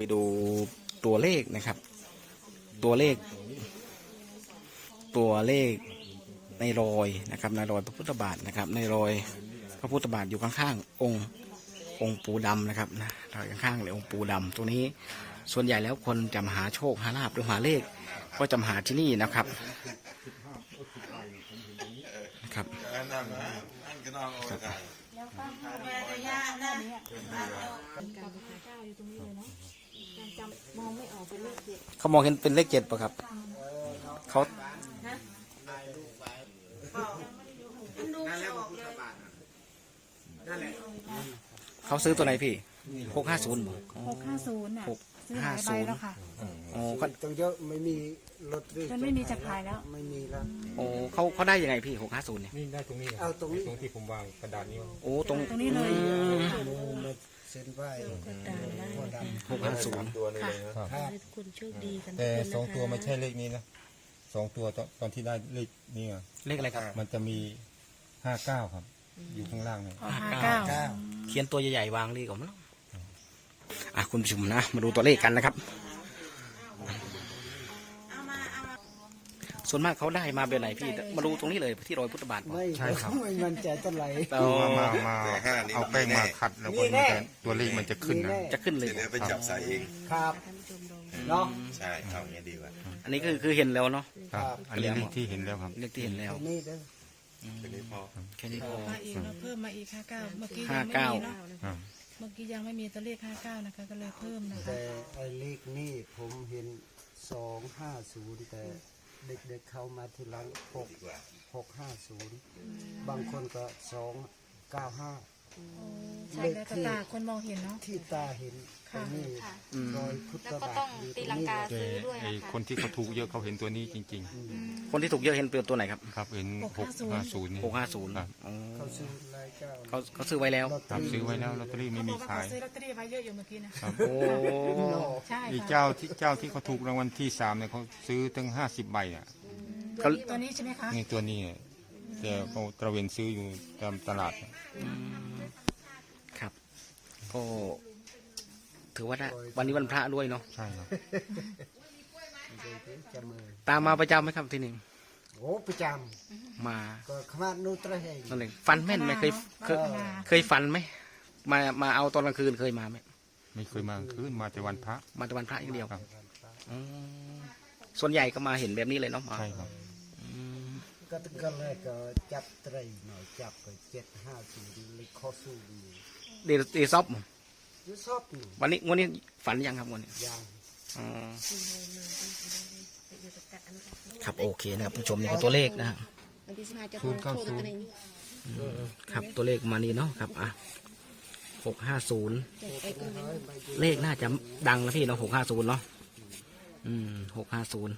ไปดูตัวเลขนะครับ ตัวเลข ตัวเลขในรอยนะครับในรอยพระพุทธบาทนะครับ ในรอยพระพุทธบาทอยู่ข้างๆองค์องค์ปูดำนะครับนะรอยข้างๆเลยองค์ปูดำตัวนี้ส่วนใหญ่แล้วคนจะมาหาโชคหาลาบหรือหาเลข ก็จะมาหาที่นี่นะครับนะครับกับ ก้าอยู่ตรงนี้เลยเนาะยังจำมองไม่ออกเป็นเลขเจ็ดเขามองเห็นเป็นเลขเจ็ดป่ะครับ เขาเขาซื้อตัวไหนพี่หกห้าศูนย์หกห้าศูนย์น่ะหกซื้อหลายใบห้าศูนย์ แล้วค่ะ อ๋อเขาต้องเยอะไม่มีลอตเตอรี่จนไม่มีจะขายแล้ว ไม่มีแล้ว โอ้เขาเขาได้ยังไงพี่หกห้าศูนย์เนี่ยนี่ได้ตรงนี้เลยเอาตรงนี้ ตรงที่ผมวางกระดาษนี้ไว้โอ้ตรงตรงนี้เลยหมูมาเซ็นไว้หัวดำหกห้าศูนย์ครับคุณโชคดีกันแต่ทุกคนนะคะ สองตัวไม่ใช่เลขนี้นะสองตัวตอนตอนที่ได้เลขนี้อะเลขอะไรครับมันจะมีห้าเก้าครับ อยู่ข้างล่างเนี่ยหาเก้าเก้า เขียนตัวใหญ่ๆวางดีกว่ามั้งอะคุณผู้ชมนะ มาดูตัวเลขกันนะครับ ส่วนมากเขาได้มาเป็นไหนพี่ มาดูตรงนี้เลยที่รอยพุทธบาทไม่ไม่มั่นใจเท่าไหร่เรามามามาเอาแป้งมาขัดแล้วก็มันจะตัวเลขมันจะขึ้นนะจะขึ้นเลยเดี๋ยวไปจับใส่เอง ครับท่านผู้ชมลองเนาะ ใช่เอาอย่างนี้ดีกว่าอันนี้คือคือเห็นแล้วเนาะครับอันนี้เลขที่เห็นแล้วครับเลขที่เห็นแล้วตรงนี้เด้อทีนี้พอ แค่นี้พอ มาอีกเราเพิ่มมาอีกห้าเก้าเมื่อกี้ห้ายังไม่เก้ามีเนาะครับเมื่อกี้ยังไม่มีตัวเลขห้าเก้านะคะก็เลยเพิ่มนะคะ แต่ไอ้เลขนี่ผมเห็นสองห้าศูนย์แต่ เด็กๆเข้ามาทีหลังหกหกห้าศูนย์บางคนก็สองเก้าห้า ใช่แล้วแต่ตาคนมองเห็นเนาะ ที่ตาเห็นตรงนี้รอยพุทธแล้วก็บาทต้องอยู่ตตีรงลังนี้กาแต่ซื้อด้วยไอ้นะคะคนที่เขาถูกเยอะเขาเห็นตัวนี้จริงคนที่ถูกเยอะเห็นเป็นตัวไหนครับๆ ครับเห็นหกห้าศูนย์นี่ หกห้าศูนย์ครับ เขาซื้อรายเก้าเขาเขาซื้อไว้แล้ว ครับซื้อไว้แล้วลอตเตอรี่ไม่เขาบมีอกว่าขาเขายซื้อลอตเตอรี่ไว้เยอะอยู่เมื่อกี้นะ ครับ โอ้ใช่อีกค่ะเจ้าที่เจ้าที่เขาถูกรางวัลที่สามเนี่ยเขาซื้อตั้งห้าสิบใบอะเขาตัวนี้ใช่ไหมคะ นี่ตัวนี้เนี่ยแต่เขาตระเวนซื้ออยู่ตามตลาดครับ ก็ถือว่าได้วันนี้วันพระด้วยเนาะใช่ครับจะมือตามมาประจำไหมครับที่หนึ่งโอ้ประจมาำก็ขมาดนูตระเฮงนั่นเองฟันแม่นไหมเคยเคยเคยฟันไหมมามาเอาตอนกลางคืนเคยมาไหมไม่เคยมาคืนมาแต่วันพระ มาแต่วันพระอย่างเดียวครับ อืมส่วนใหญ่ก็มาเห็นแบบนี้เลยเนาะมาใช่ครับ อืมก็ตะกันเลยก็จับไตรหน่อยจับก็เจ็ดห้าศูนย์เลยข้อสู้ดี เดยวเดยวซอบยูชอบหนูวันนี้วันนี้ฝันยังครับวันนี้ยางอ๋อ ครับโอเคนะครับผู้ชมนี่คือตัวเลขนะฮะวันที่สิบห้าจะศูนย์เก้าศูนย์ครับตัวเลขมานี่เนาะครับอะหกห้าศูนย์ไอ้กุ้งเลขน่าจะดังนะพี่เนาะหกห้าศูนย์เนาะอืมหกห้าศูนย์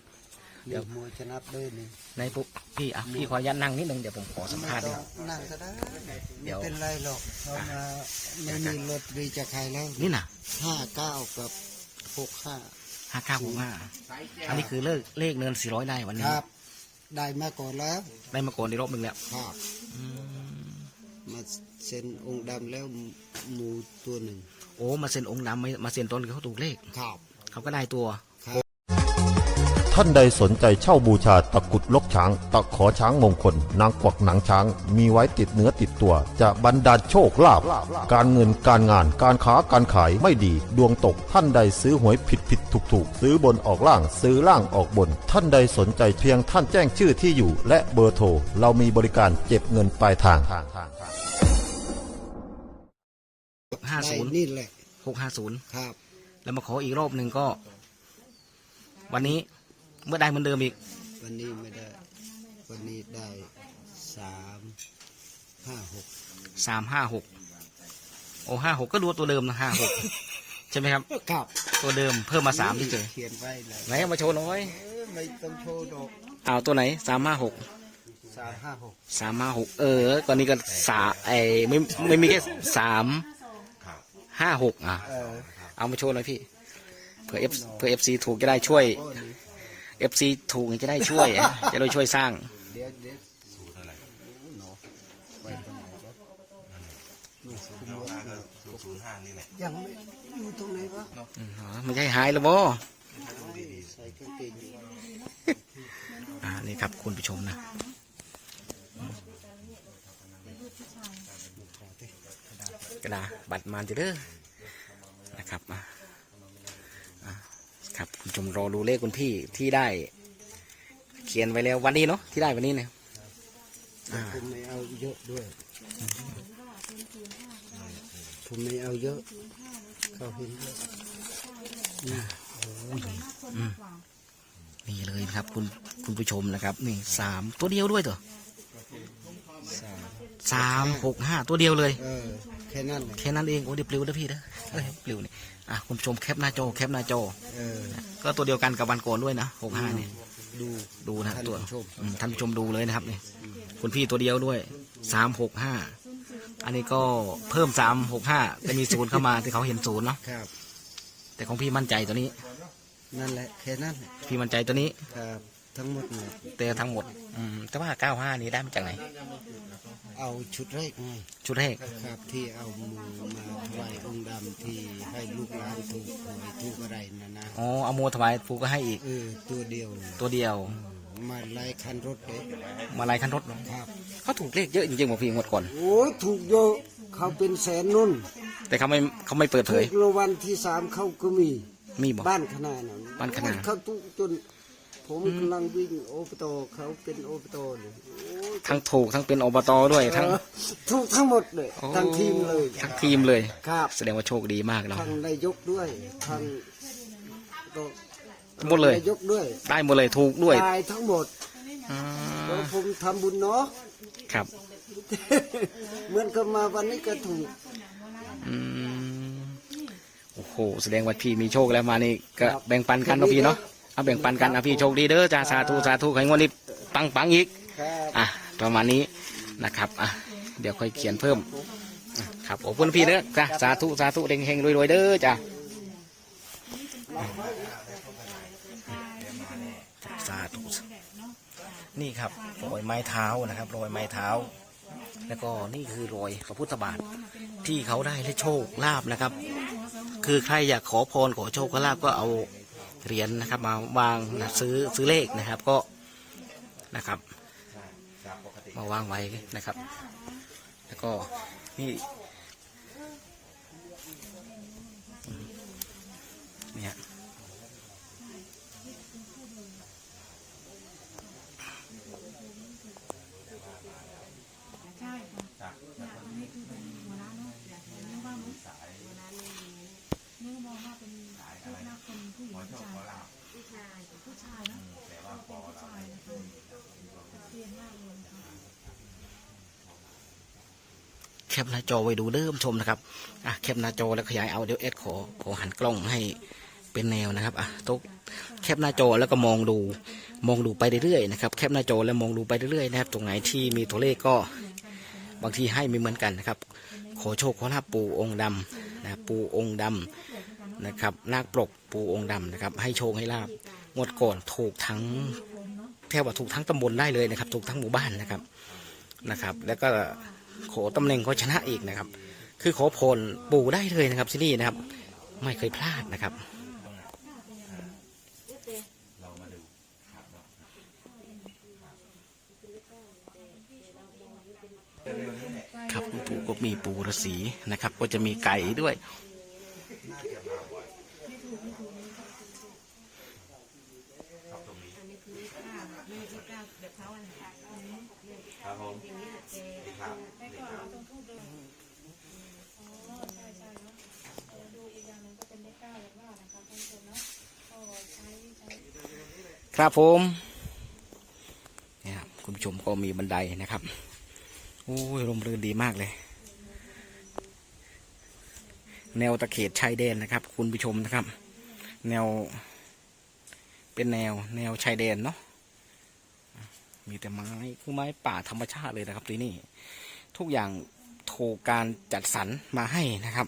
เดี๋ยวมัวชนะด้วยนี่ในปุ๊บพี่อะพี่ขออนุญาตนั่งนิดนึงเดี๋ยวผมขอสัมภาษณ์ก็ดีกว่านั่งก็ได้เดี๋ไม่ยวเป็นไรหรอกเขามาไม่มีรถรีจะใครแล้วนี่น่ะห้าเก้ากับหกห้าห้าเก้าหกห้าอันนี้คือเลขเลขเนินสี่ร้อยได้วันคนี้รับ ได้มาก่อนแล้ว ได้มาก่อนในรอบหนึ่งแล้วครับมาเซ็นองค์ดำแล้วหมูตัวหนึ่งโอ้มาเซ็นองค์ดำมามาเซ็นตอนเขาถูกเลขครับเขาก็ได้ตัว ท่านใดสนใจเช่าบูชาตะกรุดลกช้าง ตะขอช้างมงคล นางกวักหนังช้าง มีไว้ติดเนื้อติดตัว จะบรรดาลโชคลาภการเงินการงานการค้าการขายไม่ดี ดวงตกท่านใดซื้อหวยผิดผิดถูกถูกซื้อบนออกล่างซื้อล่างออกบน ท่านใดสนใจเพียงท่านแจ้งชื่อที่อยู่ และเบอร์โทรเรามีบริการเก็บเงินปลายทางห้าได้ศูนย์นี่แหละหกห้าศูนย์ครับ แล้วมาขออีกรอบหนึ่งก็ วันนี้ เมื่อได้เหมือนเดิมอีก วันนี้ไม่ได้ วันนี้ได้สามห้าหกสามห้าหกโอ้ห้าหกก็ดูตัวเดิมนะห้าหกใช่ไหมครับ ครับตัวเดิมเพิ่มมาสามเฉยเขียนไว้เลยไหนเอามาโชว์หน้อยเออไม่ต้องโชว์ดอกเอาตัวไหนสามห้าหกสามห้าหกสามห้าหกเออก่อนนี้ก็สาไอไม่ไม่มีแค่สามห้าหกอะ เออเอามาโชว์หน่อยพี่เผื่อเอฟเผื่อเอฟซีถูกจะได้ช่วย โอ้นี่ เอฟซีถูกจะได้ช่วย จะได้ช่วยสร้างเดี๋ยวเดี๋ยวสูตรอะไรหนอไว้ตรงไหนครับศูนย์ห้านี่แหละยังไม่อยู่ตรงไหนวะอืมอ๋อไม่ใช่หายแล้วบ่ใส่กางเกงอยู่อ่านี่ครับคุณผู้ชมนะกระดาษบัตรมาจะเด้อนะครับอะอะครับคุณ ผู้ชมรอดูเลขคุณพี่ที่ได้ เขียนไว้แล้ววันนี้เนาะที่ได้วันนี้เนี่ยอ่าผมไม่เอาเยอะด้วยผมไม่เอาเยอะเขาเห็นเยอะนี่เลยนะครับคุณคุณผู้ชมนะครับ นี่สามตัวเดียวด้วยตัวสามสามหกห้าตัวเดียวเลยเออแค่นั้นเลยแค่นั้นเองโอ้เดี๋ยวปลิวนะพี่นะ เอ้ยปลิวนี่อะคุณผู้ชมแคปหน้าจอแคปหน้าจอเออก็ตัวเดียวกันกับวันก่อนด้วยนะหกห้าเนี่ยดูดูนะท่านตัวผู้ชม อืมท่านผู้ชมดูเลยนะครับนี่คุณพี่ตัวเดียวด้วยสามหกห้าอันนี้ก็เพิ่มสามหกห้าจะมีศูนย์เข้ามาที่เขาเห็นศูนย์เนาะครับ แต่ของพี่มั่นใจตัวนี้ นั่นแหละแค่นั้นแหละพี่มั่นใจตัวนี้ครับ ทั้งหมดเนี่ยแต่ทั้งหมดอืมแต่ว่าเก้าห้านี้ได้มาจากไหน เอาชุดแรกไงชุดแรกครับที่เอามือมาถวายองค์ดำที่ให้ลูกหลานถูกหวยถูกอะไรนะนะอ๋อเอาโมถวายฟูก็ให้อีก เออตัวเดียวเลยตัวเดียว มาไล่คันรถเลยมาลายคันรถเนอะครับ เขาถูกเลขเยอะจริงๆบอกพี่งวดก่อน โอ้ยถูกเยอะเขาเป็นแสนนุ่นแต่เขาไม่เขาไม่เปิดเผถูย กรางวัลที่สามเขาก็มี มีบอก บ้านขนาดนั้นบ้านขนาด เขาถูกจน ผมกำลังวิ่งโอปโตเขาเป็นโอปโตเลยโอ้ยทั้งถูกทั้งเป็นอบตด้วยทั้งเออถูกทั้งหมดเลยโอ้ทั้งทีมเลยทั้งทีมเลยครับแสดงว่าโชคดีมากเราทั้งนายกด้วยทั้งก็หมดเลยนายกด้วย ได้หมดเลยถูกด้วยตายทั้งหมดอ่าแล้วผมทำบุญเนาะครับเหมือนกับมาวันนี้ก็ถูกอืมโอ้โหแสดงว่าพี่มีโชคแล้วมานี่ก็แบ่งปันกันเนาะพี่เนาะ เอาแบ่งปันกันเอาพี่โชคดีเด้อจ้าสาธุสาธุให้งวดนี้ปังปังอีกอะประมาณนี้นะครับอะเดี๋ยวค่อยเขียนเพิ่มอะครับขอบคุณพี่เด้อจ้าสาธุสาธุเด้งเฮงรวยๆเด้อจ้าสาธุนี่ครับรอยไม้เท้านะครับรอยไม้เท้า แล้วก็นี่คือรอยพระพุทธบาทที่เขาได้และโชคลาภนะครับ คือใครอยากขอพรขอโชคขอลาภก็เอา เหรียญนะครับมาวางนะซื้อซื้อเลขนะครับก็นะครับมาวางไว้นะครับ แล้วก็นี่เนี่ย ปหน้าจอไว้ดูเด้อผู้ชมนะครับอะแคปหน้าจอแล้วขยายเอาเดี๋ยวเอสขอขอหันกล้องให้เป็นแนวนะครับอะตุ๊กแคปหน้าจอแล้วก็มองดูมองดูไปเรื่อยๆนะครับแคปหน้าจอแล้วมองดูไปเรื่อยๆนะครับตรงไหนที่มีตัวเลขก็บางทีให้ไม่เหมือนกันนะครับ ขอโชคขอลาบปูองค์ดำนะปูองค์ดำนะครับนาคปลกปูองค์ดำนะครับ ให้โชคให้ลาบงวดก่อนถูกทั้งแทบว่าถูกทั้งตำบลได้เลยนะครับ ถูกทั้งหมู่บ้านนะครับนะครับ แล้วก็ ขอตำแหน่งก็ชนะอีกนะครับ คือขอพรปู่ได้เลยนะครับที่นี่นะครับ ไม่เคยพลาดนะครับครับคุณปู่ก็มีปูฤาษีนะครับ ก็จะมีไก่ด้วย ครับผมครับ ครับผมนี่ครับคุณผู้ชมก็มีบันไดนะครับโอ้ยร่มรื่นดีมากเลย แนวตะเข็บชายแดนนะครับ คุณผู้ชมนะครับ แนว เป็นแนวแนวชายแดนเนาะมีแต่ไม้คือไม้ป่าธรรมชาติเลยนะครับที่นี่ ทุกอย่างถูกการจัดสรรมาให้นะครับ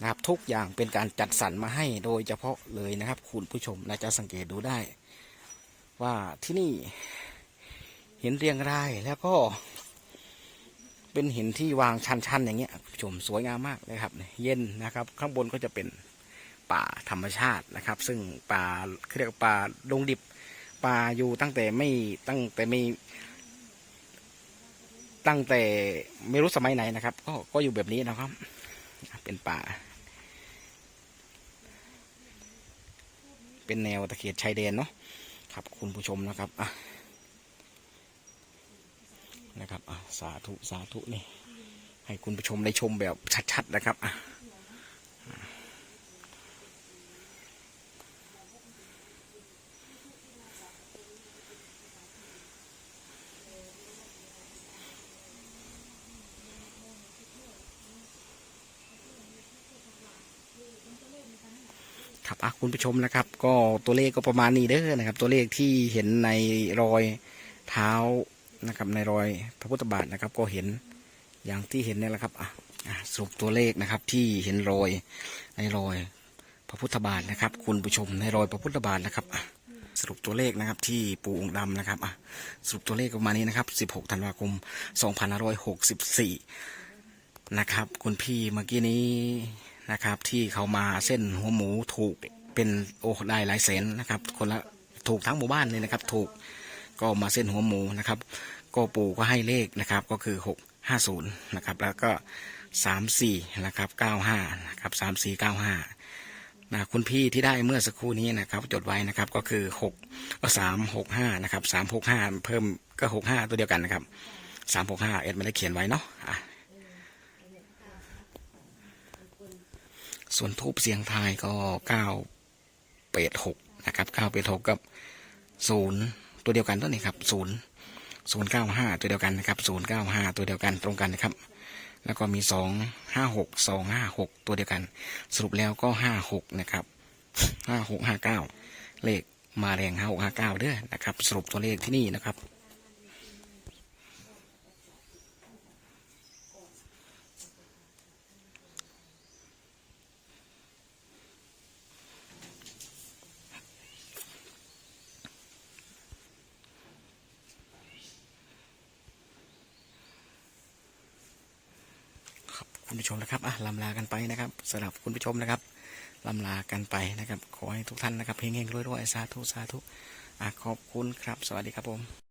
นะครับ ทุกอย่างเป็นการจัดสรรมาให้โดยเฉพาะเลยนะครับ คุณผู้ชมนะจะสังเกตดูได้ ว่าที่นี่เห็นเรียงรายแล้วก็ เป็นหินที่วางชันๆอย่างเงี้ยผู้ชมสวยงามมากเลยครับ เย็นนะครับ ข้างบนก็จะเป็นป่าธรรมชาตินะครับ ซึ่งป่าเรียกป่าดงดิบป่าอยู่ตั้งแต่ไม่ตั้งแต่ไม่ตั้งแต่ไม่รู้สมัยไหนนะครับ ก็ก็อยู่แบบนี้นะครับ เป็นป่า เป็นแนวตะเขียนชายแดนเนาะ ครับคุณผู้ชมนะครับอะนะครับอะสาธุสาธุนี่ให้คุณผู้ชมได้ชมแบบชัดๆนะครับอะ อะคุณผู้ชมนะครับ ก็ตัวเลขก็ประมาณนี้เด้อนะครับ ตัวเลขที่เห็นในรอยเท้านะครับ ในรอยพระพุทธบาทนะครับ ก็เห็นอย่างที่เห็นนี่แหละครับอะสรุปตัวเลขนะครับที่เห็นรอยในรอยพระพุทธบาทนะครับ คุณผู้ชมในรอยพระพุทธบาทนะครับสรุปตัวเลขนะครับที่ปู่องค์ดำนะครับอะสรุปตัวเลขประมาณนี้นะครับ 16 ธันวาคม 2564 นะครับ คุณพี่เมื่อกี้นี้ นะครับ ที่เขามาเส้นหัวหมูถูกเป็นโอ้ได้หลายแสนนะครับ คนละถูกทั้งหมู่บ้านเลยนะครับ ถูกก็มาเส้นหัวหมูนะครับ ก็ปู่ก็ให้เลขนะครับ ก็คือหกห้าศูนย์นะครับ แล้วก็สามสี่นะครับเก้าห้านะครับสามสี่เก้าห้านะคุณพี่ที่ได้เมื่อสักครู่นี้นะครับ จดไว้นะครับก็คือหกสามหกห้านะครับสามหกห้าเพิ่มก็หกห้าตัวเดียวกันนะครับสามหกห้าเอ็ดไม่ได้เขียนไว้เนาะอะ ส่วนทูบเสียงทายก็เก้าเปดหกนะครับเก้าเปดหกกับศูนย์ตัวเดียวกันตัวนี้ครับศูนย์ศูนย์เก้าห้าตัวเดียวกันนะครับศูนย์เก้าห้าตัวเดียวกันตรงกันนะครับ แล้วก็มีสองห้าหกสองห้าหกตัวเดียวกัน สรุปแล้วก็ห้าหกนะครับห้าหกห้าเก้าเลขมาแรงห้าหกห้าเก้าเด้อนะครับ สรุปตัวเลขที่นี่นะครับ คุณผู้ชมนะครับอะลำลากันไปนะครับสำหรับคุณผู้ชมนะครับลำลากันไปนะครับ ขอให้ทุกท่านนะครับเฮงๆรวยๆสาธุสาธุอะขอบคุณครับ สวัสดีครับผม